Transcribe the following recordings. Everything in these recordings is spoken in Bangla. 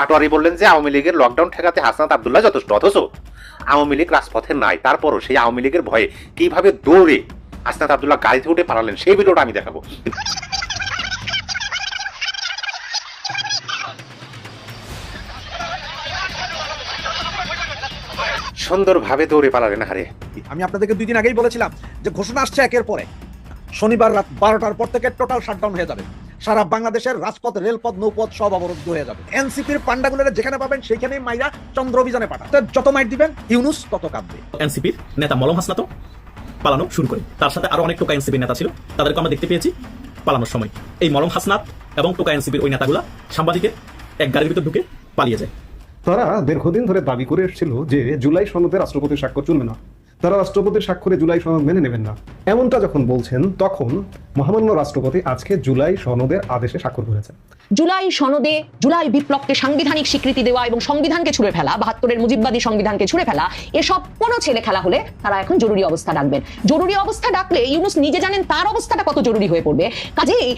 পাটোয়ারি বললেন যে আওয়ামী লীগের লকডাউন ঠেকাতে হাসনাত আবদুল্লাহ যথেষ্ট, অথচ আওয়ামী লীগ রাজপথে নাই। তারপরও সেই আওয়ামী লীগের ভয়ে কীভাবে দৌড়ে হাসনাত আবদুল্লাহ গাড়িতে উঠে পালালেন, সেই ভিডিওটা আমি দেখাবো। সুন্দরভাবে দৌড়ে পালালেন হারে আমি আপনাদেরকে দুই দিন আগেই বলেছিলাম যে ঘোষণা আসছে একের পরে শনিবার রাত বারোটার পর থেকে টোটাল শাটডাউন হয়ে যাবে। সারা বাংলাদেশের রাজপথ রেলপথ নৌপথ সব অবরুদ্ধ হয়ে যাবে। এনসিপির পান্ডাগুলোরা যেখানে পাবেন সেখানেই মাইরা চন্দ্র অভিযানে পাঠান। যত মাইট দিবেন ইউনুস তত কাঁদবে। এনসিপির নেতা মলম হাসনাত পালানো শুরু করে। তার সাথে আরও অনেক টোকা এনসিপির নেতা ছিল তাদেরকে আমরা দেখতে পেয়েছি পালানোর সময়। এই মলম হাসনাত এবং টোকা এনসিপির ওই নেতাগুলা সাংবাদিকের এক গাড়ির ভিতর ঢুকে পালিয়ে যায়। তারা দীর্ঘদিন ধরে দাবি করে এসেছিল যে জুলাই সনদে রাষ্ট্রপতির স্বাক্ষর চলবে না। তারা রাষ্ট্রপতির স্বাক্ষরে জুলাই সনদ মেনে নেবেন না। এমনটা যখন বলছেন তখন মহামান্য রাষ্ট্রপতি আজকে জুলাই সনদের আদেশে স্বাক্ষর করেছেন। জুলাই সনদে জুলাই বিপ্লবকে সাংবিধানিক স্বীকৃতি দেওয়া এবং সংবিধানকে ছুঁড়ে ফেলা বাহাত্তরের মুজিববাদী সংবিধানকে ছুঁড়ে ফেলা এসব কোনো ছেলে খেলা হলে তারা এখন জরুরি অবস্থা ডাকবেন। জরুরি অবস্থা ডাকলে ইউনুস নিজে জানেন তার অবস্থাটা কত জরুরি হয়ে পড়বে। কাজেই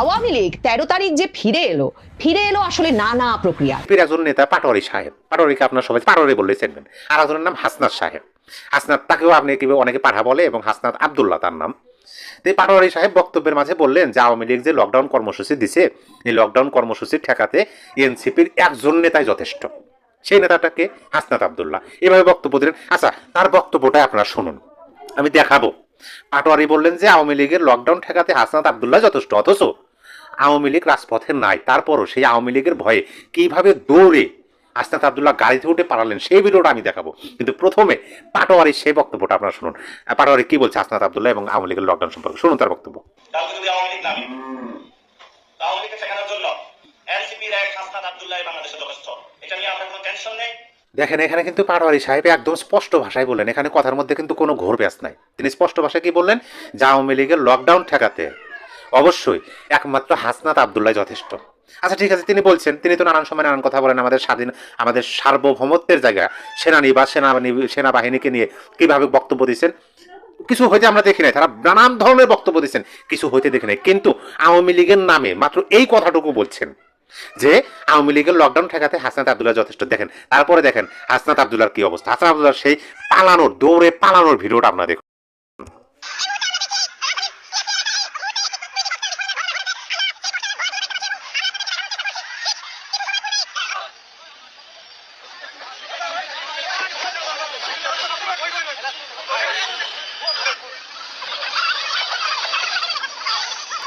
আওয়ামী লীগ তেরো তারিখ যে ফিরে এলো ফিরে এলো আসলে নানা প্রক্রিয়া। একজন নেতা পাটোয়ারি সাহেব। পাটোয়ারিকে আপনার সবাই পাটোয়ারি বললে চেনবেন। আর একজনের নাম হাসনাত সাহেব। হাসনাত, তাকেও আপনি কি অনেকে পাঠা বলে এবং হাসনাত আবদুল্লাহ তার নাম। তো এই পাটোয়ারি সাহেব বক্তব্যের মাঝে বললেন, যে আওয়ামী লীগ যে লকডাউন কর্মসূচি দিছে, এই লকডাউন কর্মসূচি ঠেকাতে এনসিপির একজন নেতাই যথেষ্ট। সেই নেতাটাকে হাসনাত আবদুল্লাহ। এভাবে বক্তব্য দিলেন। আচ্ছা তার বক্তব্যটা আপনারা শুনুন। আমি দেখাবো। পাটোয়ারি বললেন যে আওয়ামী লীগের লকডাউন ঠেকাতে হাসনাত আবদুল্লাহ যথেষ্ট, অথচ আওয়ামী লীগ রাজপথে নাই। তারপরও সেই আওয়ামী লীগের ভয়ে কীভাবে দৌড়ে আসনাত আবদুল্লাহ গাড়িতে উঠে পালালেন সেই ভিডিওটা আমি দেখাবো। কিন্তু প্রথমে পাটোয়ারি সেই বক্তব্যটা আপনারা শুনুন। পাটোয়ারি কি বলছে আসনাত আবদুল্লাহ এবং আওয়ামী লীগের লকডাউন সম্পর্কে? শুনুন তার বক্তব্য। দেখেন এখানে কিন্তু পাটোয়ারি সাহেব একদম স্পষ্ট ভাষায় বললেন। এখানে কথার মধ্যে কিন্তু কোনো ঘোর ব্যাস নাই। তিনি স্পষ্ট ভাষায় কি বললেন? যে আওয়ামী লীগের লকডাউন ঠেকাতে। অবশ্যই একমাত্র হাসনাত আবদুল্লাহ যথেষ্ট। আচ্ছা ঠিক আছে, তিনি বলছেন, তিনি তো নানান সময় নানান কথা বলেন আমাদের স্বাধীন, আমাদের সার্বভৌমত্বের জায়গা সেনানি, বা সেনাবাহিনী সেনাবাহিনীকে নিয়ে কীভাবে বক্তব্য দিচ্ছেন? কিছু হইতে আমরা দেখি নাই, তারা নানান ধরনের বক্তব্য দিচ্ছেন, কিছু হইতে দেখি নাই। কিন্তু আওয়ামী লীগের নামে মাত্র এই কথাটুকু বলছেন, যে আওয়ামী লীগের লকডাউন ঠেকাতে হাসনাত আবদুল্লাহ যথেষ্ট। দেখেন, তারপরে দেখেন, হাসনাত আবদুল্লাহর কি অবস্থা? হাসনাত আবদুল্লাহ সেই পালানোর, দৌড়ে পালানোর ভিডিওটা আপনারা দেখুন।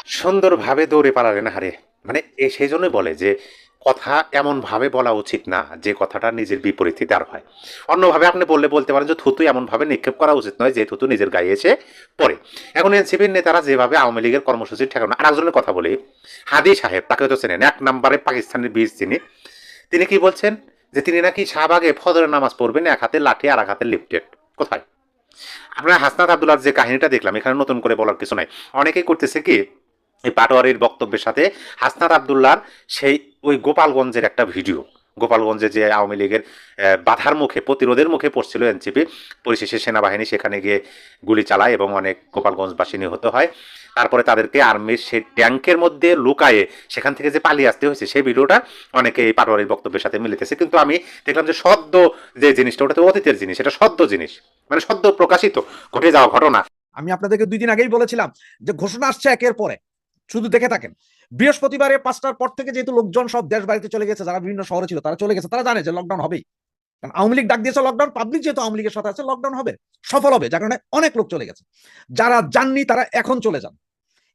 সুন্দরভাবে দৌড়ে পালালেন হারে। মানে সেই জন্যই বলে যে, কথা এমনভাবে বলা উচিত না যে, কথাটা নিজের বিপরীতে দাঁড় হয়। অন্যভাবে আপনি বললে বলতে পারেন যে, থুতু এমনভাবে নিক্ষেপ করা উচিত নয় যে, থুতু নিজের গায়ে এসে পড়ে। এখন এনসিপির নেতারা যেভাবে আওয়ামী লীগের কর্মসূচি ঠেকানো, আর একজনের কথা বলি, হাদি সাহেব, তাকে তো চেনেন, এক নম্বরে পাকিস্তানের বীজ তিনি তিনি কি বলছেন? যে তিনি নাকি শাহবাগে ফজরের নামাজ পড়বেন, এক হাতে লাঠি আর এক হাতে লিফটেড। কোথায়? আমরা হাসনাত আবদুল্লার যে কাহিনীটা দেখলাম, এখানে নতুন করে বলার কিছু নাই। অনেকেই করতেছে কি, এই পাটোয়ারির বক্তব্যের সাথে হাসনাত আবদুল্লার সেই ওই গোপালগঞ্জের একটা ভিডিও। গোপালগঞ্জে যে আওয়ামী লীগের বাধার মুখে, প্রতিরোধের মুখে পড়ছিল এনসিপি পরিশেষে সেনাবাহিনী সেখানে গিয়ে গুলি চালায় এবং অনেক গোপালগঞ্জবাসী নিহত হয়। তারপরে তাদেরকে আর্মির সেই ট্যাঙ্কের মধ্যে লুকায়ে সেখান থেকে যে পালিয়ে আসতে হয়েছে, সেই ভিডিওটা অনেকে এই পাটোয়ারির বক্তব্যের সাথে মিলিতেছে। কিন্তু আমি দেখলাম যে সদ্য যে জিনিসটা ওটা তো অতীতের জিনিস, এটা সদ্য জিনিস মানে সদ্য প্রকাশিত, ঘটে যাওয়া ঘটনা। আমি আপনাদেরকে দুই দিন আগেই বলেছিলাম যে ঘোষণা আসছে একের পরে শুধু দেখে থাকেন। বৃহস্পতিবারে পাঁচটার পর থেকে যেহেতু লোকজন সব দেশ বাড়িতে চলে গেছে, যারা বিভিন্ন শহরে ছিল, তারা চলে গেছে, তারা জানে যে লকডাউন হবেই। কারণ আওয়ামী লীগ ডাক দিয়েছে লকডাউন পাবলিক যেহেতু আওয়ামী লীগের সাথে আছে লকডাউন হবে, সফল হবে, যার কারণে অনেক লোক চলে গেছে। যারা যাননি, তারা এখন চলে যান।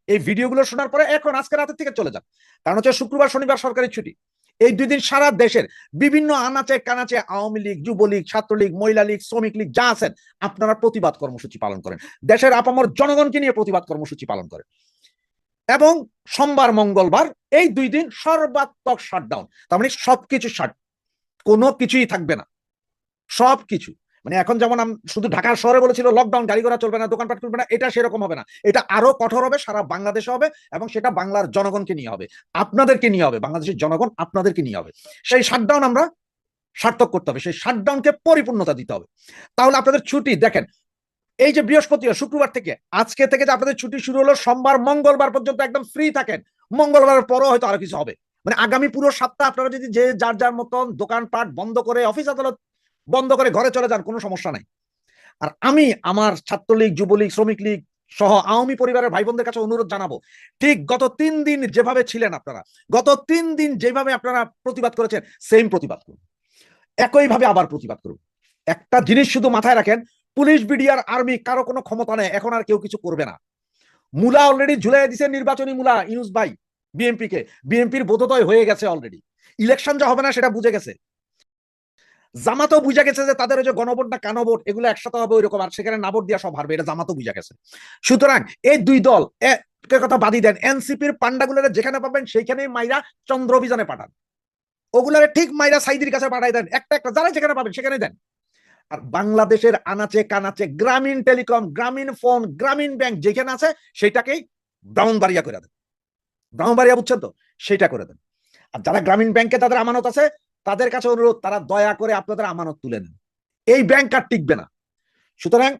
এই ভিডিওগুলো শোনার পরে এখন আজকে রাতের থেকে চলে যান। কারণ হচ্ছে শুক্রবার, শনিবার সরকারি ছুটি। এই দুই দিন সারা দেশের বিভিন্ন আনাচে কানাচে আওয়ামী লীগ, যুবলীগ, ছাত্রলীগ, মহিলা লীগ, শ্রমিক লীগ, যা আছেন, আপনারা প্রতিবাদ কর্মসূচি পালন করেন। দেশের আপামর জনগণকে নিয়ে প্রতিবাদ কর্মসূচি পালন করেন। এবং সোমবার, মঙ্গলবার এই দুই দিন সর্বাত্মক শাটডাউন তার মানে সবকিছু শাট কোনো কিছুই থাকবে না। সবকিছু। মানে এখন যেমন শুধু ঢাকার শহরে বলেছিল লকডাউন গাড়ি ঘোড়া চলবে না, দোকানপাট চলবে না, এটা সেরকম হবে না। এটা আরও কঠোর হবে, সারা বাংলাদেশে হবে এবং সেটা বাংলার জনগণকে নিয়ে হবে। আপনাদেরকে নিয়ে হবে, বাংলাদেশের জনগণ আপনাদেরকে নিয়ে হবে। সেই শাটডাউন আমরা সার্থক করতে হবে। সেই শাটডাউনকে পরিপূর্ণতা দিতে হবে। তাহলে আপনাদের ছুটি, দেখেন এই যে বৃহস্পতি শুক্রবার থেকে, আজকে থেকে যে আপনাদের ছুটি শুরু হলো, সোমবার, মঙ্গলবার পর্যন্ত একদম ফ্রি থাকেন। মঙ্গলবারের পরও হয়তো আরও কিছু হবে। মানে আগামী পুরো সপ্তাহ আপনারা যদি যে যার যার মতন দোকানপাট বন্ধ করে অফিস আদালত বন্ধ করে ঘরে চলে যান, কোনো সমস্যা নাই। আর আমি আমার ছাত্রলীগ, যুবলীগ, শ্রমিক লীগ সহ আওয়ামী পরিবারের ভাই বোনদের কাছে অনুরোধ জানাব, ঠিক গত তিন দিন যেভাবে ছিলেন আপনারা, গত তিন দিন যেভাবে আপনারা প্রতিবাদ করেছেন সেম প্রতিবাদ করুন। একইভাবে আবার প্রতিবাদ করুন। একটা জিনিস শুধু মাথায় রাখেন পুলিশ, বিডিআর, আর্মি, কারও কোনো ক্ষমতা নেই, এখন আর কেউ কিছু করবে না। মুলা অলরেডি ঝুলাই দিছে নির্বাচনী মুলা, ইউনুস ভাই বিএনপি কে বিএনপির বোধোদয় হয়ে গেছে অলরেডি ইলেকশন যা হবে না সেটা বুঝে গেছে। জামাতও বুঝে গেছে যে তাদের যে গণভোট না কানভোট, এগুলো একসাথে হবে ওইরকম, আর সেখানে না ভোট দিয়া সব হারবে, এটা জামাতও বুঝে গেছে। সুতরাং এই দুই দল কথা বাদি দেন, এনসিপির পান্ডাগুলোরে যেখানে পাবেন সেইখানেই মাইরা চন্দ্র অভিযানে পাঠান। ওগুলারে ঠিক মাইরা সাইদির কাছে পাঠাই দেন, একটা একটা যারা যেখানে পাবেন সেখানে দেন। আর বাংলাদেশের আনাচে কানাচে গ্রামীণ টেলিকম, গ্রামীণ ফোন, গ্রামীণ ব্যাংক যেখানে আছে সেটাকেই ব্রাউনবাড়িয়া করে দেন। ব্রাউনবাড়িয়া বুঝছেন তো? সেটা করে দেন। আর যারা গ্রামীণ ব্যাংকে তাদের আমানত আছে, তাদের কাছে অনুরোধ, তারা দয়া করে আপনাদের আমানত তুলে নেন। এই ব্যাংক আর টিকবে না। সুতরাং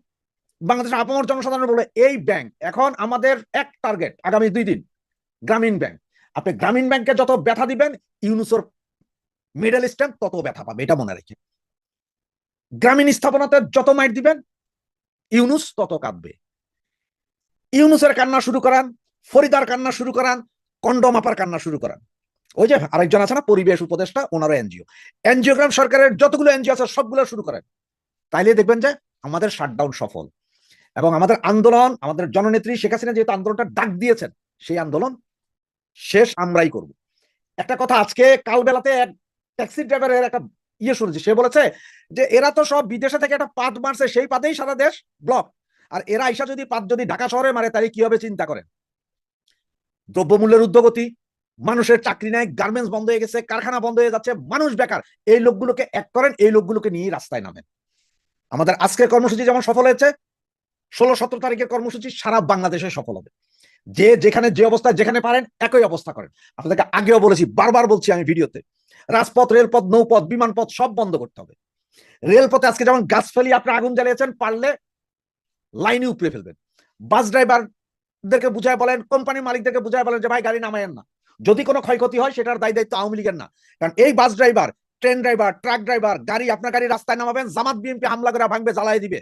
বাংলাদেশের আপামর জনসাধারণ বলে, এই ব্যাংক এখন আমাদের এক টার্গেট আগামী দুই দিন, গ্রামীণ ব্যাংক। আপনি গ্রামীণ ব্যাংকে যত ব্যথা দিবেন, ইউনুসর মিডল স্ট্যাম্প তত ব্যথা পাবে, এটা মনে রেখে। গ্রামীণ স্থাপনাতে যত মাইট দিবেন, ইউনুস তত কাঁদবে। ইউনুসের কান্না শুরু করান, ফরিদার কান্না শুরু করান, কন্ডম আপার কান্না শুরু করান। ওই যে আরেকজন আছে না, পরিবেশ উপদেষ্টা, ওনারও এনজিও। এনজিওগ্রাম সরকারের যতগুলো এনজিও আছে, সবগুলো শুরু করেন। তাইলে দেখবেন যে আমাদের শাটডাউন সফল এবং আমাদের আন্দোলন, আমাদের জননেত্রী শেখ হাসিনা যেহেতু আন্দোলনটা ডাক দিয়েছেন, সেই আন্দোলন শেষ আমরাই করব। একটা কথা, আজকে কাল বেলাতে এক ট্যাক্সি ড্রাইভারের একটা ইয়ে শুনেছি, সে বলেছে যে এরা তো সব বিদেশে থেকে একটা পাত মারছে, সেই পাতেই সারা দেশ ব্লক আর এরা আইসা যদি পাত যদি ঢাকা শহরে মারে, তাহলে কি হবে চিন্তা করেন দ্রব্যমূল্যের উদ্যোগতি, মানুষের চাকরি নাই গার্মেন্টস বন্ধ হয়ে গেছে, কারখানা বন্ধ হয়ে যাচ্ছে, মানুষ বেকার। এই লোকগুলোকে এক করেন, এই লোকগুলোকে নিয়ে রাস্তায় নামেন। আমাদের আজকের কর্মসূচি যেমন সফল হয়েছে, ষোলো সতেরো তারিখের কর্মসূচি সারা বাংলাদেশে সফল হবে। যে যেখানে যে অবস্থায় যেখানে পারেন, একই অবস্থা করেন। আপনাদেরকে আগেও বলেছি, বারবার বলছি আমি ভিডিওতে রাজপথ, রেলপথ, নৌপথ, বিমানপথ সব বন্ধ করতে হবে। রেলপথে আজকে যেমন গাছ ফেলি, আপনি আগুন জ্বালিয়েছেন, পারলে লাইনে উপরে ফেলবেন। বাস ড্রাইভারদেরকে বুঝায় বলেন, কোম্পানির মালিকদেরকে বুঝায় বলেন যে, ভাই, গাড়ি নামায়েন না। যদি কোনো ক্ষয়ক্ষতি হয়, সেটার দায় দায়িত্ব আওয়ামী লীগের না। কারণ এই bus driver, train driver, truck driver, গাড়ি আপনার গাড়ি রাস্তায় নামাবেন, জামাত, বিএনপি হামলা করে ভাঙবে জ্বালাই দিবে।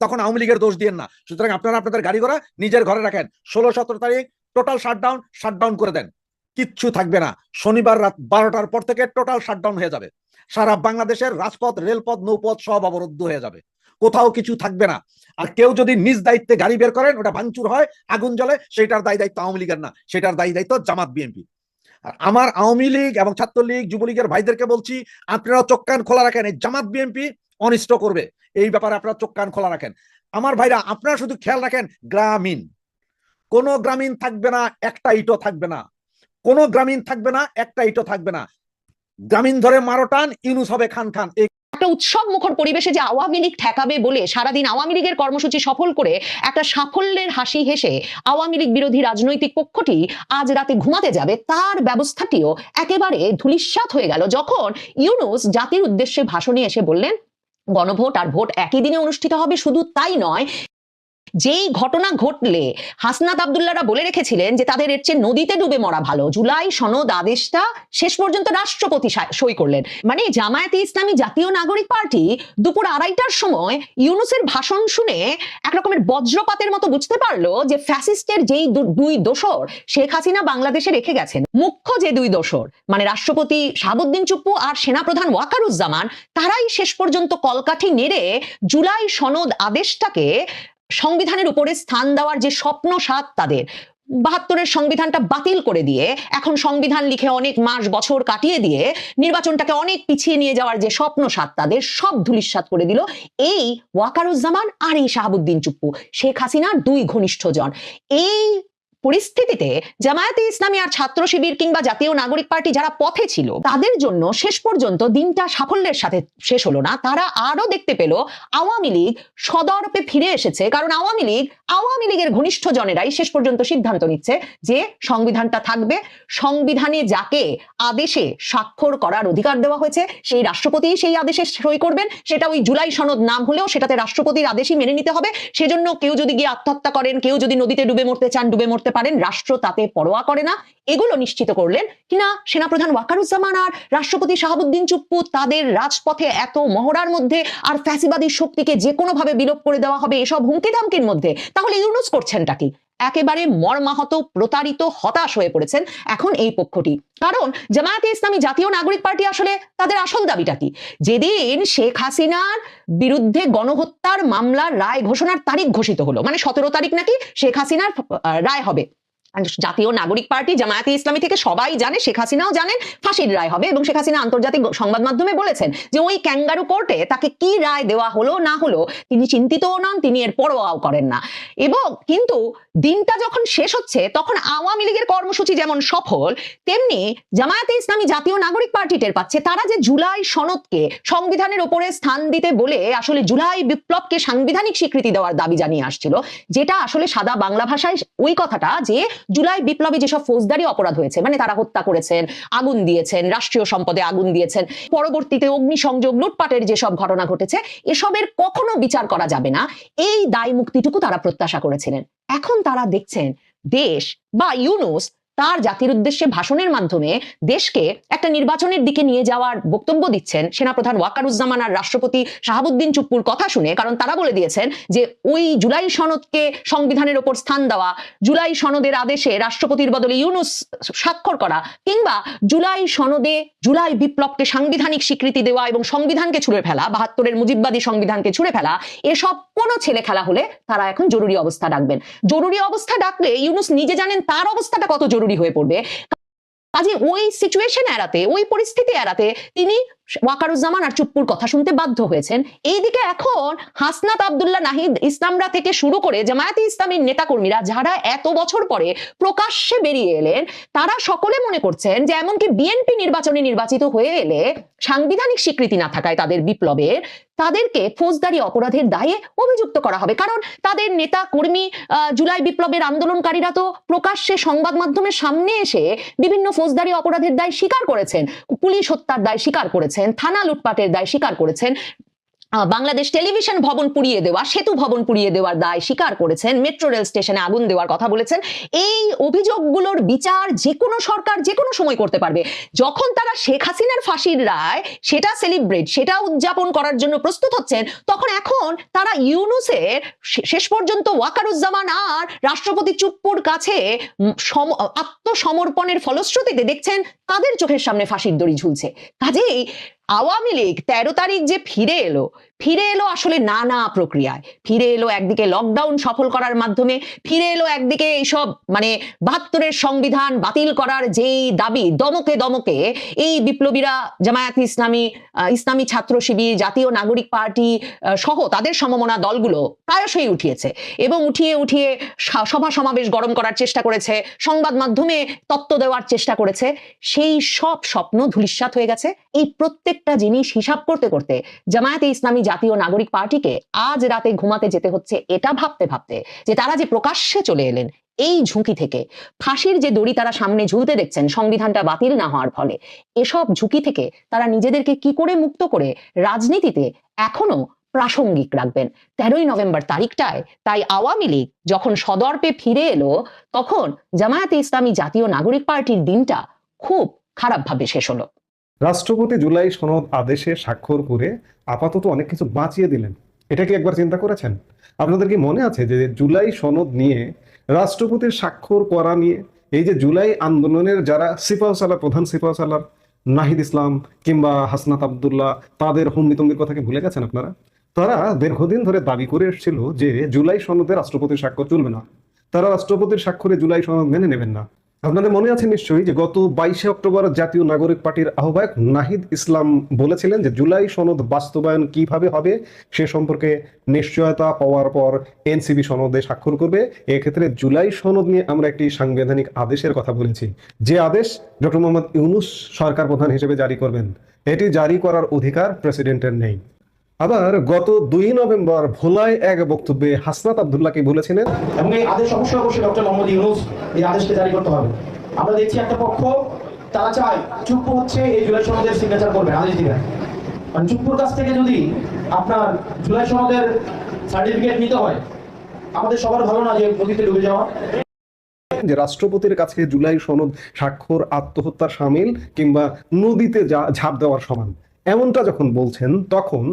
তখন আওয়ামী লীগের দোষ দিয়েন না। সুতরাং আপনারা আপনাদের গাড়ি ঘোড়া নিজের ঘরে রাখেন। ষোলো, সতেরো তারিখ টোটাল শাটডাউন শাটডাউন করে দেন। কিচ্ছু থাকবে না। শনিবার রাত বারোটার পর থেকে টোটাল শাটডাউন হয়ে যাবে। সারা বাংলাদেশের রাজপথ, রেলপথ, নৌপথ সব অবরুদ্ধ হয়ে যাবে। কোথাও কিছু থাকবে না। আর কেউ যদি নিজ দায়িত্বে গাড়ি বের করেন, ওটা ভাঙচুর হয়, আগুন জ্বলে সেটার দায়ী দায়িত্ব আওয়ামী লীগের না। সেটার দায়ী দায়িত্ব জামাত, বিএনপি। আর আমার আওয়ামী লীগ এবং ছাত্রলীগ, যুবলীগের ভাইদেরকে বলছি, আপনারা চোখ কান খোলা রাখেন। এই জামাত, বিএনপি অনিষ্ট করবে। এই ব্যাপারে আপনারা চোখ কান খোলা রাখেন। আমার ভাইরা, আপনারা শুধু খেয়াল রাখেন, গ্রামীণ। কোন গ্রামীণ থাকবে না, একটা ইটও থাকবে না। কোন গ্রামীণ থাকবে না, একটা ইটও থাকবে না। গ্রামীণ ধরে মারো টান, ইউনুস হবে খান খান। একটা উৎসব মুখর পরিবেশে যে আওয়ামী লীগ ঠেকাবে বলে সারাদিন আওয়ামী লীগের কর্মসূচি সফল করে একটা সাফল্যের হাসি হেসে আওয়ামী লীগ বিরোধী রাজনৈতিক পক্ষটি আজ রাতে ঘুমাতে যাবে, তার ব্যবস্থাটিও একেবারে ধুলিস্বাত হয়ে গেল। যখন ইউনুস জাতির উদ্দেশ্যে ভাষণে এসে বললেন, গণভোট আর ভোট একই দিনে অনুষ্ঠিত হবে, শুধু তাই নয় যেই ঘটনা ঘটলে হাসনাত আবদুল্লাহরা বলে রেখেছিলেন যে তাদের এর চেয়ে নদীতে ডুবে মরা ভালো। জুলাই সনদ আদেশটা শেষ পর্যন্ত রাষ্ট্রপতি সই করলেন। মানে জামায়াতে ইসলামী জাতীয় নাগরিক পার্টি দুপুর আড়াইটার সময় ইউনুসের ভাষণ শুনে একরকমের বজ্রপাতের মতো বুঝতে পারল যে ফ্যাসিস্টের যেই দুই দোসর শেখ হাসিনা বাংলাদেশে রেখে গেছেন। মুখ্য যে দুই দোসর মানে রাষ্ট্রপতি শাহাবুদ্দিন চুপ্পু আর সেনাপ্রধান ওয়াকারুজ্জামান, তারাই শেষ পর্যন্ত কলকাঠি নেড়ে জুলাই সনদ আদেশটাকে সংবিধানের উপরে স্থান দেওয়ার যে স্বপ্ন সাত তাদের, বাহাত্তরের সংবিধানটা বাতিল করে দিয়ে এখন সংবিধান লিখে অনেক মাস বছর কাটিয়ে দিয়ে নির্বাচনটাকে অনেক পিছিয়ে নিয়ে যাওয়ার যে স্বপ্ন সাত তাদের সব ধুলিস্বাত করে দিল। এই ওয়াকারুজ্জামান আর এই শাহাবুদ্দিন চুপ্পু, শেখ হাসিনার দুই ঘনিষ্ঠজন এই পরিস্থিতিতে জামায়াতে ইসলামী আর ছাত্র শিবির কিংবা জাতীয় নাগরিক পার্টি যারা পথে ছিল, তাদের জন্য শেষ পর্যন্ত দিনটা সাফল্যের সাথে শেষ হলো না। তারা আরও দেখতে পেল আওয়ামী লীগ সদর্পে ফিরে এসেছে, কারণ আওয়ামী লীগ, আওয়ামী লীগের ঘনিষ্ঠ জনেরাই শেষ পর্যন্ত সিদ্ধান্ত নিচ্ছে যে সংবিধানটা থাকবে। সংবিধানে যাকে আদেশে স্বাক্ষর করার অধিকার দেওয়া হয়েছে, সেই রাষ্ট্রপতি সেই আদেশে সই করবেন। সেটা ওই জুলাই সনদ নাম হলেও সেটাতে রাষ্ট্রপতির আদেশই মেনে নিতে হবে। সেজন্য কেউ যদি গিয়ে আত্মহত্যা করেন, কেউ যদি নদীতে ডুবে মরতে চান, ডুবে মরতে পারেন, রাষ্ট্র তাতে পরোয়া করে না। এগুলো নিশ্চিত করলেন কিনা সেনাপ্রধান ওয়াকারুজ্জামান আর রাষ্ট্রপতি শাহাবুদ্দিন চুপ্পু তাদের রাজপথে এত মহড়ার মধ্যে আর ফ্যাসিবাদী শক্তিকে যে কোনোভাবে বিলোপ করে দেওয়া হবে এসব হুমকি ধামকির মধ্যে, তাহলে ইউনুস করছেনটা কি? একেবারে মর্মাহত, প্রতারিত, হতাশ হয়ে পড়েছেন এখন এই পক্ষটি। কারণ জামায়াতে ইসলামী জাতীয় নাগরিক পার্টি আসলে তাদের আসল দাবিটা কি? যেদিন শেখ হাসিনার বিরুদ্ধে গণহত্যার মামলার রায় ঘোষণার তারিখ ঘোষিত হলো মানে সতেরো তারিখ নাকি শেখ হাসিনার রায় হবে। জাতীয় নাগরিক পার্টি, জামায়াতে ইসলামী থেকে সবাই জানে, শেখ হাসিনাও জানেন, ফাঁসির রায় হবে এবং শেখ হাসিনা আন্তর্জাতিক সংবাদ মাধ্যমে বলেছেন যে ওই ক্যাঙ্গারু কোর্টে তাকে কি রায় দেওয়া হলো, না হলো, তিনি চিন্তিতও নন, তিনি এর পরোয়াও করেন না। এবং কিন্তু দিনটা যখন শেষ হচ্ছে, তখন আওয়ামী লীগের কর্মসূচি যেমন সফল, তেমনি জামায়াতে ইসলামী জাতীয় নাগরিক পার্টি টের পাচ্ছে। তারা যে জুলাই সনদকে সংবিধানের ওপরে স্থান দিতে বলে আসলে জুলাই বিপ্লবকে সাংবিধানিক স্বীকৃতি দেওয়ার দাবি জানিয়ে আসছিল, যেটা আসলে সাদা বাংলা ভাষায় ওই কথাটা যে জুলাই বিপ্লবে যেসব ফৌজদারি অপরাধ হয়েছে মানে তারা হত্যা করেছেন, আগুন দিয়েছেন, রাষ্ট্রীয় সম্পদে আগুন দিয়েছেন, পরবর্তীতে অগ্নিসংযোগ, লুটপাটের যেসব ঘটনা ঘটেছে, এসবের কখনো বিচার করা যাবে না। এই দায় মুক্তিটুকু তারা প্রত্যাশা করেছিলেন। এখন তারা দেখছেন, দেশ বা ইউনুস তার জাতির উদ্দেশ্যে ভাষণের মাধ্যমে দেশকে একটা নির্বাচনের দিকে নিয়ে যাওয়ার বক্তব্য দিচ্ছেন সেনাপ্রধান ওয়াকারুজ্জামান আর রাষ্ট্রপতি শাহাবুদ্দিন চুপ্পুর কথা শুনে, কারণ তারা বলে দিয়েছেন যে ওই জুলাই সনদকে সংবিধানের ওপর স্থান দেওয়া, জুলাই সনদের আদেশে রাষ্ট্রপতির বদলে ইউনুস স্বাক্ষর করা কিংবা জুলাই সনদে জুলাই বিপ্লবকে সাংবিধানিক স্বীকৃতি দেওয়া এবং সংবিধানকে ছুঁড়ে ফেলা, বাহাত্তরের মুজিববাদী সংবিধানকে ছুঁড়ে ফেলা, এসব কোনো ছেলে খেলা হলে তারা এখন জরুরি অবস্থা ডাকবেন। জরুরি অবস্থা ডাকলে ইউনুস নিজে জানেন তার অবস্থাটা কত জরুরি। হয়ে পড়বে। কাজে ওই সিচুয়েশন এড়াতে ওই পরিস্থিতি এড়াতে তিনি ওয়াকারুজ্জামান আর চুপ্পুর কথা শুনতে বাধ্য হয়েছেন। এইদিকে এখন হাসনাত আবদুল্লাহ নাহিদ ইসলামরা থেকে শুরু করে জামায়াতে ইসলামীর নেতাকর্মীরা যারা এত বছর পরে প্রকাশ্যে বেরিয়ে এলেন, তারা সকলে মনে করছেন যে এমনকি বিএনপি নির্বাচনে নির্বাচিত হয়ে এলে সাংবিধানিক স্বীকৃতি না থাকায় তাদের বিপ্লবের তাদেরকে ফৌজদারি অপরাধের দায়ে অভিযুক্ত করা হবে। কারণ তাদের নেতা কর্মী জুলাই বিপ্লবের আন্দোলনকারীরা তো প্রকাশ্যে সংবাদ মাধ্যমের সামনে এসে বিভিন্ন ফৌজদারি অপরাধের দায় স্বীকার করেছেন, পুলিশ হত্যার দায় স্বীকার করেছেন। থানা লুটপাটের দায় স্বীকার করেছেন বাংলাদেশ টেলিভিশন ভবন পুড়িয়ে দেওয়া, সেতু ভবন পুড়িয়ে দেওয়ার দায় স্বীকার করেছেন, মেট্রো রেল স্টেশনে আগুন দেওয়ার কথা বলেছেন। এই অভিযোগগুলোর বিচার যে কোনো সরকার যে কোনো সময় করতে পারবে। যখন তারা শেখ হাসিনার ফাঁসির রায়, সেটা সেলিব্রেট সেটা উদযাপন করার জন্য প্রস্তুত হচ্ছেন, তখন এখন তারা ইউনুসের শেষ পর্যন্ত ওয়াকারুজ্জামান আর রাষ্ট্রপতি চুপ্পুর কাছে সম- আত্মসমর্পণের ফলশ্রুতিতে দেখছেন তাদের চোখের সামনে ফাঁসির দড়ি ঝুলছে। কাজেই আওয়ামী লীগ তেরো তারিখ যে ফিরে এলো ফিরে এলো আসলে নানা প্রক্রিয়ায়। ফিরে এলো একদিকে লকডাউন সফল করার মাধ্যমে, ফিরে এলো একদিকে এইসব মানে বাহাত্তরের সংবিধান বাতিল করার যেই দাবি, দমকে দমকে এই বিপ্লবীরা জামায়াত ইসলামী ইসলামী ছাত্র শিবির, জাতীয় নাগরিক পার্টি সহ তাদের সমমনা দলগুলো প্রায়শই উঠিয়েছে এবং উঠিয়ে উঠিয়ে সভা সমাবেশ গরম করার চেষ্টা করেছে, সংবাদ মাধ্যমে তত্ত্ব দেওয়ার চেষ্টা করেছে। সেই সব স্বপ্ন ধূলিসাৎ হয়ে গেছে। এই প্রত্যেকটা জিনিস হিসাব করতে করতে জামায়াতে ইসলামী জাতীয় নাগরিক পার্টিকে আজ রাতে ঘুমাতে যেতে হচ্ছে এটা ভাবতে ভাবতে যে তারা যে প্রকাশ্যে চলে এলেন, এই ঝুঁকি থেকে। ফাঁসির যে দড়ি তারা সামনে ঝুলতে দেখছেন, সংবিধানটা বাতিল না হওয়ার ফলে। এসব ঝুঁকি থেকে তারা নিজেদেরকে কি করে মুক্ত করে রাজনীতিতে এখনও প্রাসঙ্গিক রাখবেন? তেরোই নভেম্বর তারিখটায় তাই আওয়ামী লীগ যখন সদর্পে ফিরে এলো, তখন জামায়াতে ইসলামী জাতীয় নাগরিক পার্টির দিনটা খুব খারাপভাবে শেষ হলো। রাষ্ট্রপতি জুলাই সনদ আদেশে স্বাক্ষর করে আপাতত অনেক কিছু বাঁচিয়ে দিলেন। এটা কি একবার চিন্তা করেছেন? আপনাদের কি মনে আছে যে জুলাই সনদ নিয়ে রাষ্ট্রপতির স্বাক্ষর করা নিয়ে এই যে জুলাই আন্দোলনের যারা সিপাহ সালার প্রধান সিপাহ সালার নাহিদ ইসলাম কিংবা হাসনাত আবদুল্লাহ, তাদের হুম্বিতম্বির কথা কি ভুলে গেছেন আপনারা? তারা দীর্ঘদিন ধরে দাবি করে এসেছিল যে জুলাই সনদে রাষ্ট্রপতির স্বাক্ষর চলবে না। তারা রাষ্ট্রপতির স্বাক্ষরে জুলাই সনদ মেনে নেবেন না। আপনাদের মনে আছে নিশ্চয়ই যে গত বাইশে অক্টোবর জাতীয় নাগরিক পার্টির আহ্বায়ক নাহিদ ইসলাম বলেছিলেন যে জুলাই সনদ বাস্তবায়ন কীভাবে হবে সে সম্পর্কে নিশ্চয়তা পাওয়ার পর এনসিবি সনদে স্বাক্ষর করবে। এক্ষেত্রে জুলাই সনদ নিয়ে আমরা একটি সাংবিধানিক আদেশের কথা বলেছি। যে আদেশ ডক্টর মোহাম্মদ ইউনুস সরকার প্রধান হিসেবে জারি করবেন, এটি জারি করার অধিকার প্রেসিডেন্টের নেই। আবার গত দুই নভেম্বর ভোলায় এক বক্তব্যে হাসনাত আবদুল্লাহকে বলেছিলেন এবং এই আদেশ অবশ্যই অবশ্যই ডক্টর মোহাম্মদ ইউনুস এই আদেশকে জারি করতে হবে। আমরা দেখছি একটা পক্ষ তারা চায় চুপ্পু হচ্ছে এই জুলাই সনদের সিগনেচার করবে আদেশ দিবেন মানে চুপ্পুর কাছ থেকে যদি আপনার জুলাই সনদের সার্টিফিকেট নিতে হয় আমাদের সবার ভালো না যে নদীতে ডুবে যাওয়া। যে রাষ্ট্রপতির কাছে জুলাই সনদ স্বাক্ষর আত্মহত্যার সামিল কিংবা নদীতে ঝাঁপ দেওয়ার সমান এমনটা যখন বলছেন তখন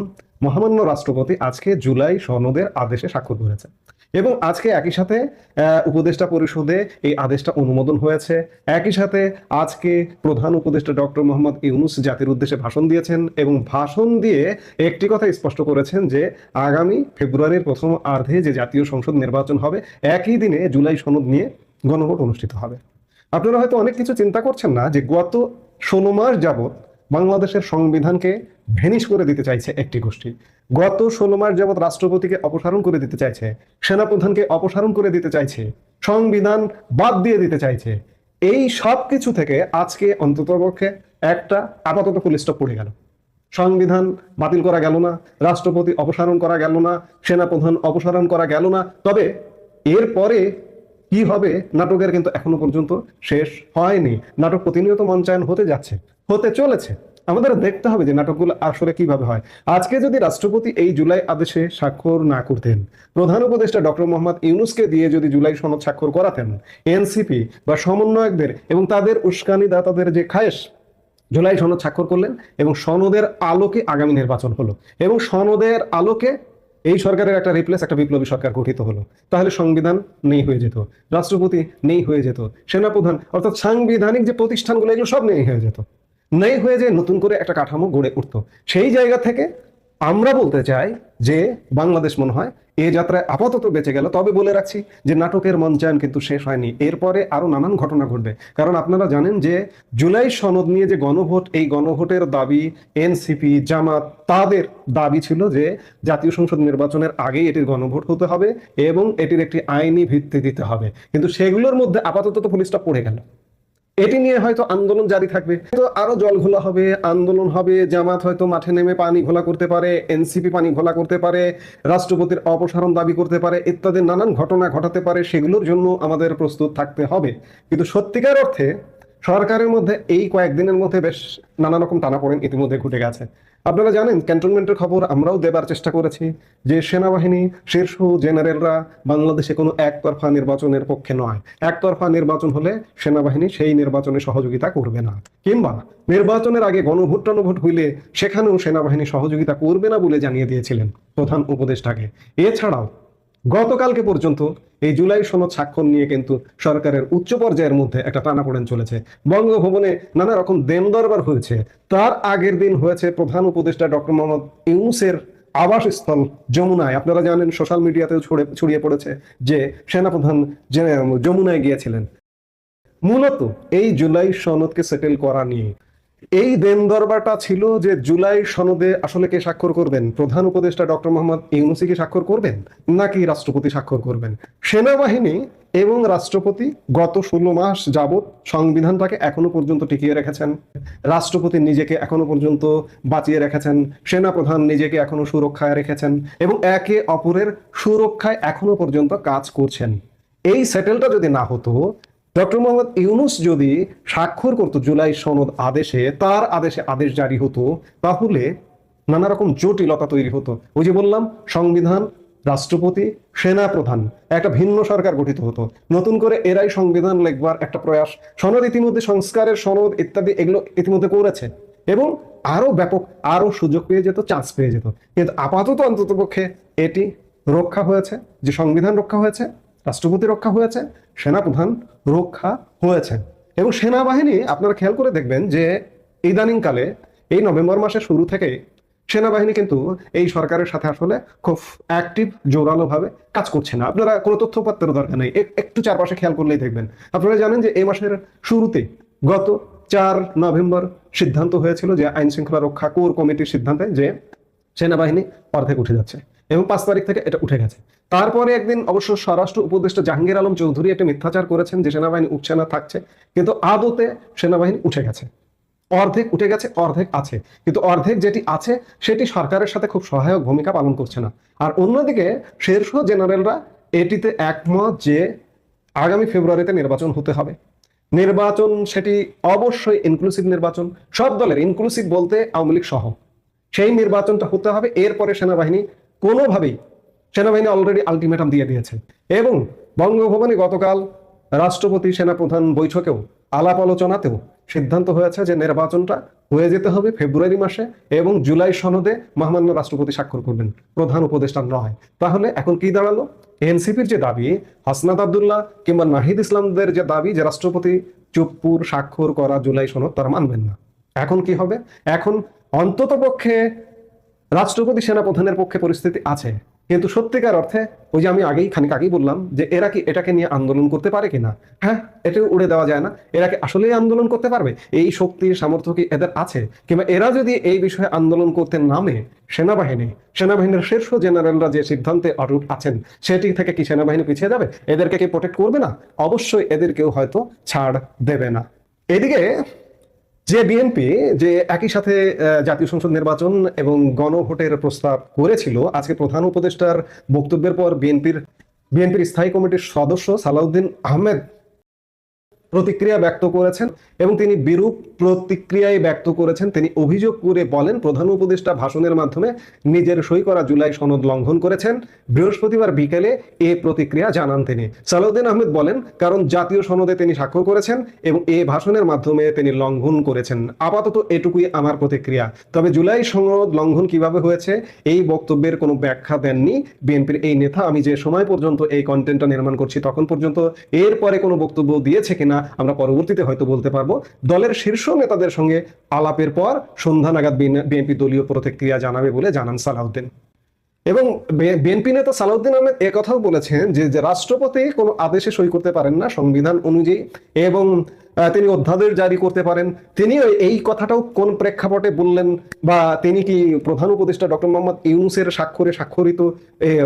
মহামান্য রাষ্ট্রপতি আজকে জুলাই সনদের আদেশে স্বাক্ষর করেছে এবং আজকে একই সাথে উপদেষ্টা পরিষদে এই আদেশটা অনুমোদন হয়েছে। একই সাথে আজকে প্রধান উপদেষ্টা ডক্টর মোহাম্মদ ইউনুস জাতির উদ্দেশ্যে ভাষণ দিয়েছেন এবং ভাষণ দিয়ে একটি কথা স্পষ্ট করেছেন যে, আগামী ফেব্রুয়ারির প্রথম আর্ধে যে জাতীয় সংসদ নির্বাচন হবে, একই দিনে জুলাই সনদ নিয়ে গণভোট অনুষ্ঠিত হবে। আপনারা হয়তো অনেক কিছু চিন্তা করছেন না যে গত ষোলো মাস যাবৎ বাংলাদেশের সংবিধানকে ভেনিশ করে দিতে চাইছে একটি গোষ্ঠী। গত ষোলো মাস যাবৎ রাষ্ট্রপতিকে অপসারণ করে দিতে চাইছে, সেনাপ্রধানকে অপসারণ করে দিতে চাইছে, সংবিধান বাদ দিয়ে দিতে চাইছে। এই সব কিছু থেকে আজকে অন্ততপক্ষে একটা আপাতত ফুল স্টপ পড়ে গেল। সংবিধান বাতিল করা গেল না, রাষ্ট্রপতি অপসারণ করা গেল না, সেনাপ্রধান অপসারণ করা গেল না। তবে এরপরে কি হবে নাটকের কিন্তু এখনও পর্যন্ত শেষ হয়নি। নাটক প্রতিনিয়ত মঞ্চায়ন হতে যাচ্ছে, হতে চলেছে। আমাদের দেখতে হবে যে নাটকগুলো আসলে কীভাবে হয়। আজকে যদি রাষ্ট্রপতি এই জুলাই আদেশে স্বাক্ষর না করতেন, প্রধান উপদেষ্টা ডক্টর মোহাম্মদ ইউনুসকে দিয়ে যদি জুলাই সনদ স্বাক্ষর করাতেন, এনসিপি বা সমন্বয়কদের এবং তাদের উস্কানি উস্কানিদাতাদের যে খায়েশ, জুলাই সনদ স্বাক্ষর করলেন এবং সনদের আলোকে আগামী নির্বাচন হলো এবং সনদের আলোকে এই সরকারের একটা রিপ্লেস একটা বিপ্লবী সরকার গঠিত হলো। তাহলে সংবিধান নেই হয়ে যেত, রাষ্ট্রপতি নেই হয়ে যেত, সেনাপ্রধান অর্থাৎ সাংবিধানিক যে প্রতিষ্ঠানগুলো, এগুলো সব নেই হয়ে যেত। নেই হয়ে যে নতুন করে একটা কাঠামো গড়ে উঠতো। সেই জায়গা থেকে আমরা বলতে চাই যে বাংলাদেশ মনে হয় এ যাত্রায় আপাতত বেঁচে গেল। তবে বলে রাখছি যে নাটকের মঞ্চায়ন কিন্তু শেষ হয়নি। এরপরে আরও নানান ঘটনা ঘটবে। কারণ আপনারা জানেন যে জুলাই সনদ নিয়ে যে গণভোট, এই গণভোটের দাবি এনসিপি, জামাত, তাদের দাবি ছিল যে জাতীয় সংসদ নির্বাচনের আগেই এটির গণভোট হতে হবে এবং এটির একটি আইনি ভিত্তি দিতে হবে। কিন্তু সেগুলোর মধ্যে আপাতত তো পুলিশটা পড়ে গেল। এটি নিয়ে হয়তো আন্দোলন জারি থাকবে। তো আরও জল ঘোলা হবে, আন্দোলন হবে, জামাত হয়তো মাঠে নেমে পানি ঘোলা করতে পারে, এনসিপি পানি ঘোলা করতে পারে, রাষ্ট্রপতির অপসারণ দাবি করতে পারে, ইত্যাদি নানান ঘটনা ঘটাতে পারে, সেগুলোর জন্য আমাদের প্রস্তুত থাকতে হবে। কিন্তু সত্যিকার অর্থে সরকারের মধ্যে এই কয়েকদিনের মধ্যে বেশ নানা রকম টানাপোড়েন ইতিমধ্যে ঘটে গেছে। আপনারা জানেন, ক্যান্টনমেন্টের খবর আমরাও দেবার চেষ্টা করেছি যে সেনাবাহিনী, শীর্ষ জেনারেলরা বাংলাদেশে কোনো একতরফা নির্বাচনের পক্ষে নয়। একতরফা নির্বাচন হলে সেনাবাহিনী সেই নির্বাচনে সহযোগিতা করবে না। কিংবা নির্বাচনের আগে গণভোট টনভোট হইলে সেখানেও সেনাবাহিনী সহযোগিতা করবে না বলে জানিয়ে দিয়েছিলেন প্রধান উপদেষ্টাকে। এছাড়াও গতকালকে পর্যন্ত এই জুলাই সনদ স্বাক্ষর নিয়ে কিন্তু সরকারের উচ্চ পর্যায়ের মধ্যে একটা টানাপোড়েন চলেছে। বঙ্গভবনে নানা রকম দেন দরবার হয়েছে। তার আগের দিন হয়েছে প্রধান উপদেষ্টা ডক্টর মোহাম্মদ ইউনুসের আবাসস্থল যমুনায়। আপনারা জানেন, সোশ্যাল মিডিয়াতেও ছড়ে ছড়িয়ে পড়েছে যে সেনাপ্রধান যমুনায় গিয়েছিলেন। মূলত এই জুলাই সনদকে সেটেল করা নিয়ে এই দেন দরবারটা ছিল যে জুলাই সনদে আসলে কে স্বাক্ষর করবেন? প্রধান উপদেষ্টা ডক্টর মোহাম্মদ ইউনুসি কি স্বাক্ষর করবেন? নাকি রাষ্ট্রপতি স্বাক্ষর করবেন? সেনাবাহিনী এবং রাষ্ট্রপতি গত ষোলো মাস যাবৎ সংবিধানটাকে এখনও পর্যন্ত টিকিয়ে রেখেছেন। রাষ্ট্রপতি নিজেকে এখনও পর্যন্ত বাঁচিয়ে রেখেছেন। সেনাপ্রধান নিজেকে এখনও সুরক্ষায় রেখেছেন এবং একে অপরের সুরক্ষায় এখনও পর্যন্ত কাজ করছেন। এই সেটেলটা যদি না হতো ডক্টর মোহাম্মদ ইউনুস যদি স্বাক্ষর করতো জুলাই সনদ আদেশে, তার আদেশে আদেশ জারি হতো, তাহলে নানা রকম জটিলতা তৈরি হতো। ওই যে বললাম, সংবিধান, রাষ্ট্রপতি সেনা প্রধান একটা ভিন্ন সরকার গঠিত হতো। নতুন করে এরাই সংবিধান লেখবার একটা প্রয়াস। সনদ ইতিমধ্যে সংস্কারের সনদ ইত্যাদি এগুলো ইতিমধ্যে করেছে। এবং আরও ব্যাপক আরও সুযোগ পেয়ে যেত, চান্স পেয়ে যেত। কিন্তু আপাতত অন্ততপক্ষে এটি রক্ষা হয়েছে, যে সংবিধান রক্ষা হয়েছে রাষ্ট্রপতি রক্ষা হয়েছে, সেনাপ্রধান রক্ষা হয়েছে। এবং সেনাবাহিনী, আপনারা খেয়াল করে দেখবেন যে ইদানিংকালে, এই নভেম্বর মাসের শুরু থেকে সেনাবাহিনী কিন্তু এই সরকারের সাথে আসলে খুব অ্যাক্টিভ জোরালো ভাবে কাজ করছে না। আপনারা কোনো তথ্যপত্রের দরকার নেই। একটু চারপাশে খেয়াল করলেই দেখবেন। আপনারা জানেন যে এই মাসের শুরুতে গত চার নভেম্বর সিদ্ধান্ত হয়েছিল যে আইন শৃঙ্খলা রক্ষা কোর কমিটির সিদ্ধান্তে যে সেনাবাহিনী অর্ধেক উঠে যাচ্ছে। এবং পাঁচ তারিখ থেকে এটা উঠে গেছে। তারপরে একদিন অবশ্য স্বরাষ্ট্র উপদেষ্টা জাহাঙ্গীর আলম চৌধুরী একটা মিথ্যাচার করেছেন যে সেনাবাহিনী উঠছে না, থাকছে, কিন্তু আদতে সেনাবাহিনী উঠে গেছে। অর্ধেক উঠে গেছে, অর্ধেক আছে। কিন্তু অর্ধেক যেটি আছে, সেটি সরকারের সাথে খুব সহায়ক ভূমিকা পালন করছে না। আর অন্যদিকে, শীর্ষ জেনারেলরা এটিতে একমত যে আগামী ফেব্রুয়ারিতে নির্বাচন হতে হবে। নির্বাচন সেটি অবশ্যই ইনক্লুসিভ নির্বাচন। সব দলের ইনক্লুসিভ বলতে আওয়ামী লীগ সহ। সেই নির্বাচনটা হতে হবে, এরপরে সেনাবাহিনী কোনোভাবেই সেনাবাহিনী অলরেডি আলটিমেটাম দিয়ে দিয়েছে। এবং বঙ্গভবনে গতকাল রাষ্ট্রপতি, সেনাপ্রধান বৈঠকেও আলাপ আলোচনাতেও সিদ্ধান্ত হয়েছে যে নির্বাচনটা হয়ে যেতে হবে ফেব্রুয়ারি মাসে এবং জুলাই সনদে মহামান্য রাষ্ট্রপতি স্বাক্ষর করবেন, প্রধান উপদেষ্টা নয়। তাহলে এখন কি দাঁড়াল? এনসিপির যে দাবি, হাসনাত আবদুল্লাহ কিংবা নাহিদ ইসলামদের যে দাবি যে রাষ্ট্রপতি চুপ্পুর স্বাক্ষর করা জুলাই সনদ তারা মানবেন না। এখন কি হবে? এখন অন্তত পক্ষে রাষ্ট্রপতি সেনাপ্রধানের পক্ষে পরিস্থিতি আছে। কিন্তু সত্যিকার অর্থে ওই যে আমি আগেই, খানিক আগেই বললাম যে এরা কি এটাকে নিয়ে আন্দোলন করতে পারে কিনা? হ্যাঁ এটা উড়ে দেওয়া যায় না। এরা কি আসলেই আন্দোলন করতে পারবে? এই শক্তি, সামর্থ্য কি এদের আছে? কিংবা এরা যদি এই বিষয়ে আন্দোলন করতে নামে সেনাবাহিনী, সেনাবাহিনীর শীর্ষ জেনারেলরা যে সিদ্ধান্তে অটুট আছেন, সেটি থেকে কি সেনাবাহিনী পিছিয়ে যাবে? এদেরকে কি প্রোটেক্ট করবে না? অবশ্যই এদেরকেও হয়তো ছাড় দেবে না। এদিকে যে বিএনপি যে একই সাথে জাতীয় সংসদ নির্বাচন এবং গণভোটের প্রস্তাব করেছিল, আজকে প্রধান উপদেষ্টার বক্তব্যের পর বিএনপির বিএনপির স্থায়ী কমিটির সদস্য সালাউদ্দিন আহমেদ প্রতিক্রিয়া ব্যক্ত করেছেন এবং তিনি বিরূপ প্রতিক্রিয়ায় ব্যক্ত করেছেন। তিনি অভিযোগ করে বলেন, প্রধান উপদেষ্টা ভাষণের মাধ্যমে নিজের সই করা জুলাই সনদ লঙ্ঘন করেছেন। বৃহস্পতিবার বিকেলে এ প্রতিক্রিয়া জানান তিনি। সালাউদ্দিন আহমেদ বলেন, কারণ জাতীয় সনদে তিনি স্বাক্ষর করেছেন এবং এ ভাষণের মাধ্যমে তিনি লঙ্ঘন করেছেন। আপাতত এটুকুই আমার প্রতিক্রিয়া। তবে জুলাই সনদ লঙ্ঘন কীভাবে হয়েছে, এই বক্তব্যের কোনো ব্যাখ্যা দেননি বিএনপির এই নেতা। আমি যে সময় পর্যন্ত এই কন্টেন্টটা নির্মাণ করছি, তখন পর্যন্ত এরপরে কোনো বক্তব্য দিয়েছে কিনা আমরা পরবর্তীতে হয়তো বলতে পারব। দলের শীর্ষ নেতাদের সঙ্গে আলাপের পর সন্ধ্যা নাগাদ বিএনপি দলীয় প্রতিক্রিয়া জানাবে বলে জানান সালাউদ্দিন। এবং বিএনপি নেতা সালাউদ্দিন আহমেদ কথাও বলেছেন যে যে রাষ্ট্রপতি কোনো আদেশে সই করতে পারেন না সংবিধান অনুযায়ী এবং তিনি অধ্যাদেশ জারি করতে পারেন। তিনি এই কথাটাও কোন প্রেক্ষাপটে বললেন বা তিনি কি প্রধান উপদেষ্টা ডক্টর মোহাম্মদ ইউনুসের স্বাক্ষরে স্বাক্ষরিত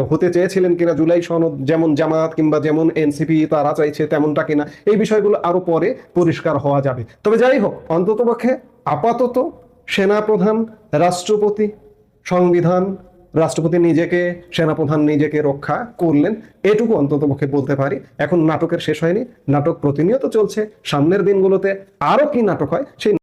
হতে চেয়েছিলেন কিনা জুলাই সনদ, যেমন জামাত কিংবা যেমন এনসিপি তারা চাইছে তেমনটা কিনা, এই বিষয়গুলো আরও পরে পরিষ্কার হওয়া যাবে। তবে যাই হোক, অন্ততপক্ষে আপাতত সেনাপ্রধান, রাষ্ট্রপতি, সংবিধান রাষ্ট্রপতি নিজেকে, সেনাপ্রধান নিজেকে রক্ষা করলেন, এটুকু অন্তত পক্ষে বলতে পারি। এখন নাটকের শেষ হয়নি, নাটক প্রতিনিয়ত চলছে। সামনের দিনগুলোতে আরও কি নাটক হয়, সেই